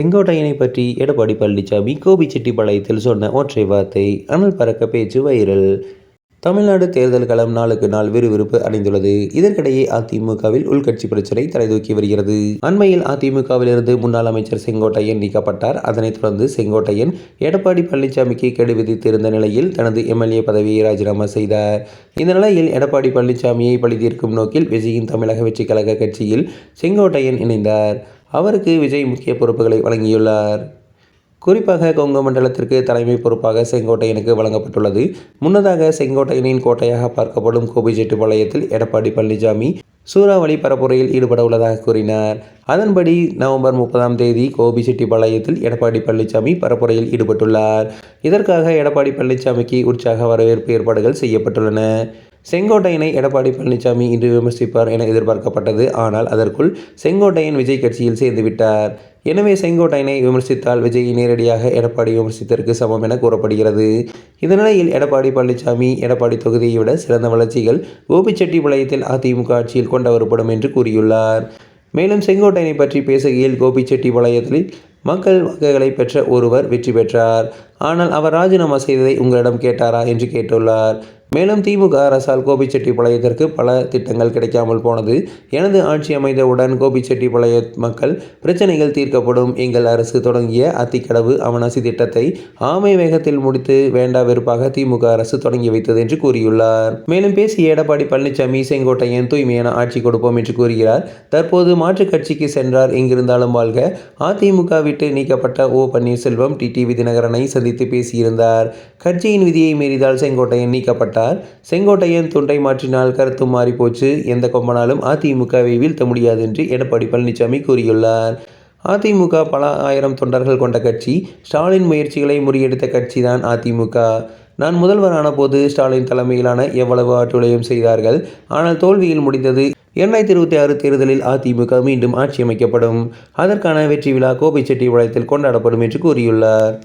செங்கோட்டையனை பற்றி எடப்பாடி பழனிசாமி கோபிச்செட்டிப்பாளையத்தில் சொன்ன ஒற்றை வார்த்தை அனல் பறக்க பேச்சு வைரல். தமிழ்நாடு தேர்தல் களம் நாளுக்கு நாள் விறுவிறுப்பு அடைந்துள்ளது. இதற்கிடையே அதிமுகவில் உள்கட்சி பிரச்சனை தலைதூக்கி வருகிறது. அண்மையில் அதிமுகவிலிருந்து முன்னாள் அமைச்சர் செங்கோட்டையன் நீக்கப்பட்டார். அதனைத் தொடர்ந்து செங்கோட்டையன் எடப்பாடி பழனிசாமிக்கு கெடு விதித்திருந்த நிலையில் தனது எம்எல்ஏ பதவியை ராஜினாமா செய்தார். இந்த நிலையில் எடப்பாடி பழனிசாமியை பழிதீர்க்கும் நோக்கில் விஜயின் தமிழக வெற்றி கழக கட்சியில் செங்கோட்டையன் இணைந்தார். அவருக்கு விஜய் முக்கிய பொறுப்புகளை வழங்கியுள்ளார். குறிப்பாக கொங்கு மண்டலத்திற்கு தலைமை பொறுப்பாக செங்கோட்டையனுக்கு வழங்கப்பட்டுள்ளது. முன்னதாக செங்கோட்டையனின் கோட்டையாக பார்க்கப்படும் கோபிச்செட்டிப்பாளையத்தில் எடப்பாடி பழனிசாமி சூறாவளி பரப்புரையில் ஈடுபட உள்ளதாக கூறினார். அதன்படி நவம்பர் முப்பதாம் தேதி கோபிச்செட்டிப்பாளையத்தில் எடப்பாடி பழனிசாமி பரப்புரையில் ஈடுபட்டுள்ளார். இதற்காக எடப்பாடி பழனிசாமிக்கு உற்சாக வரவேற்பு ஏற்பாடுகள் செய்யப்பட்டுள்ளன. செங்கோட்டையனை எடப்பாடி பழனிசாமி இன்று விமர்சிப்பார் என எதிர்பார்க்கப்பட்டது. ஆனால் அதற்குள் செங்கோட்டையன் விஜய் கட்சியில் சேர்ந்துவிட்டார் எனவே செங்கோட்டையனை விமர்சித்தால் விஜய் நேரடியாக எடப்பாடி விமர்சித்ததற்கு சமம் என கூறப்படுகிறது. இந்த நிலையில் எடப்பாடி பழனிசாமி எடப்பாடி தொகுதியை விட சிறந்த வளர்ச்சிகள் கோபிச்செட்டிப்பாளையத்தில் அதிமுக ஆட்சியில் கொண்டு வரப்படும் என்று கூறியுள்ளார். மேலும் செங்கோட்டையனை பற்றி பேசுகையில் கோபிச்செட்டிப்பாளையத்தில் மக்கள் வாக்குகளை பெற்ற ஒருவர் வெற்றி பெற்றார். ஆனால் அவர் ராஜினாமா செய்ததை உங்களிடம் கேட்டாரா என்று கேட்டுள்ளார். மேலும் திமுக அரசால் கோபிச்செட்டிப்பாளையத்திற்கு பல திட்டங்கள் கிடைக்காமல் போனது. எனது ஆட்சி அமைந்தவுடன் கோபிச்செட்டிப்பாளைய மக்கள் பிரச்சனைகள் தீர்க்கப்படும். எங்கள் அரசு தொடங்கிய அத்திக்கடவு அவனாசி திட்டத்தை ஆமை வேகத்தில் முடித்து வேண்டா வெறுப்பாக திமுக அரசு தொடங்கி வைத்தது என்று கூறியுள்ளார். மேலும் பேசிய எடப்பாடி பழனிசாமி செங்கோட்டையன் தூய்மையான ஆட்சி கொடுப்போம் என்று கூறுகிறார். தற்போது மாற்றுக் கட்சிக்கு சென்றார் எங்கிருந்தாலும் வாழ்க. அதிமுக விட்டு நீக்கப்பட்ட ஓ பன்னீர்செல்வம் டிடிவி தினகரனை சந்தித்து பேசியிருந்தார். கட்சியின் விதியை மீறிதால் செங்கோட்டையன் நீக்கப்பட்டார். செங்கோட்டையன் தொண்டை மாற்றினால் கருத்து மாறிப்போச்சு எந்த கொம்பனாலும் அதிமுகவை வீழ்த்த முடியாது என்று எடப்பாடி பழனிசாமி கூறியுள்ளார். அதிமுக பல ஆயிரம் தொண்டர்கள் கொண்ட கட்சி ஸ்டாலின் முயற்சிகளை முறியடித்த கட்சிதான் அதிமுக. நான் முதல்வரான போது ஸ்டாலின் தலைமையிலான எவ்வளவு ஆற்றுளையும் செய்தார்கள். ஆனால் தோல்வியில் முடிந்தது இரண்டாயிரத்தி இருபத்தி ஆறு தேர்தலில் அதிமுக மீண்டும் ஆட்சி அமைக்கப்படும். அதற்கான வெற்றி விழா கோபிச்செட்டிப்பாளையத்தில் கொண்டாடப்படும் என்று கூறியுள்ளார்.